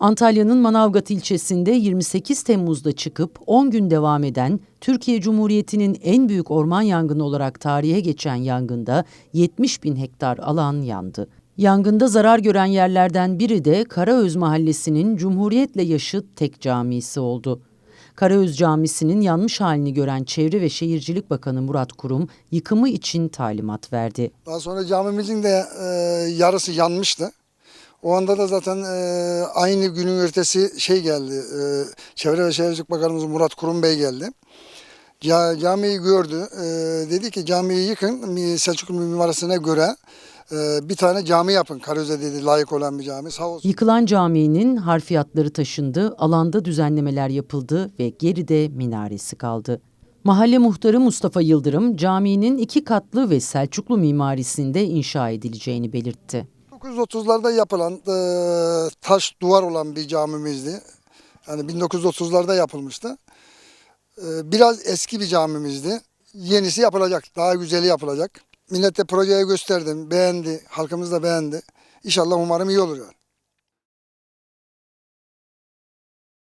Antalya'nın Manavgat ilçesinde 28 Temmuz'da çıkıp 10 gün devam eden Türkiye Cumhuriyeti'nin en büyük orman yangını olarak tarihe geçen yangında 70 bin hektar alan yandı. Yangında zarar gören yerlerden biri de Karaöz Mahallesi'nin Cumhuriyet'le yaşıt tek camisi oldu. Karaöz Camisi'nin yanmış halini gören Çevre ve Şehircilik Bakanı Murat Kurum yıkımı için talimat verdi. Daha sonra camimizin de e, yarısı yanmıştı. O anda da zaten e, aynı günün ertesi şey geldi. E, Çevre ve Şehircilik Bakanımız Murat Kurum Bey geldi. Ca, camiyi gördü. E, dedi ki camiyi yıkın. Selçuklu mimarisine göre e, bir tane cami yapın. Karöz'e dedi layık olan bir cami. Sağ olsun. Yıkılan caminin harfiyatları taşındı, alanda düzenlemeler yapıldı ve geride minaresi kaldı. Mahalle muhtarı Mustafa Yıldırım, caminin iki katlı ve Selçuklu mimarisinde inşa edileceğini belirtti. 1930'larda yapılan e, taş duvar olan bir camimizdi. Yani 1930'larda yapılmıştı. E, biraz eski bir camimizdi. Yenisi yapılacak, daha güzeli yapılacak. Millet de projeye gösterdim, beğendi, halkımız da beğendi. İnşallah umarım iyi olur yani.